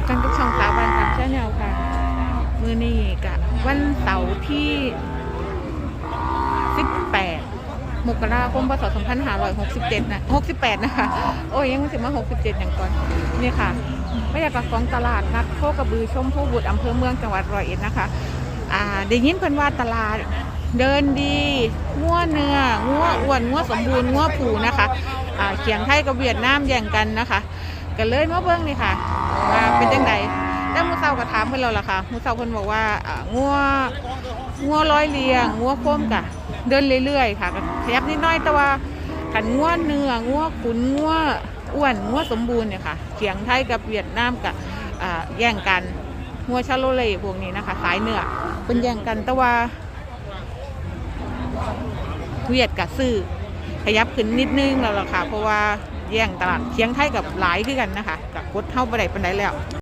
บกันกับช่องสาวบานสามชาแนลค่ะ มือนี้กะวันเสาร์ที่ 18 มกราคมพศ2567 นะ 68 นะคะ โอ้ย ยังไม่ถึงมา 67 อย่างก่อน นี่ค่ะบรรยากาศของตลาดนัดโคกระบือชมพูบุตรอำเภอเมืองจังหวัดร้อยเอ็ดนะคะ อ่าได้ยินเพิ่นว่าตลาดเดินดีงัวเนื้องัวอ้วนงัวสมบูรณ์งัวผูนะคะ อ่าเขียงไทยกับเวียดนามแย่งกันนะคะ ก็เลยมาเบิ่งนี่ค่ะว่าเป็นจังไดแล้วมูเซาก็ถามเพิ่นแล้วล่ะค่ะมูเซาเพิ่นบอกว่าอ่างัวงัวร้อยเลียงงัวโค้มกะ เดินเรื่อยๆค่ะขยับนิดน้อยแต่ว่าขันงัวเนื้องัวขุนงัวอ้วนงัวสมบูรณ์เนี่ยค่ะเขียงไทยกับเวียดนามกับอ่าแย่งกันงัวชาโลเล่พวกนี้นะคะ สายเนื้อเป็นแย่งกันแต่ว่าเวียดกับซื้อขยับขึ้นนิดนึงแล้วล่ะค่ะ เพราะว่า แย่งตลาดเคียงไทยกับหลายคือกันนะคะกับกดเท่าไปไหนปันไดแล้ว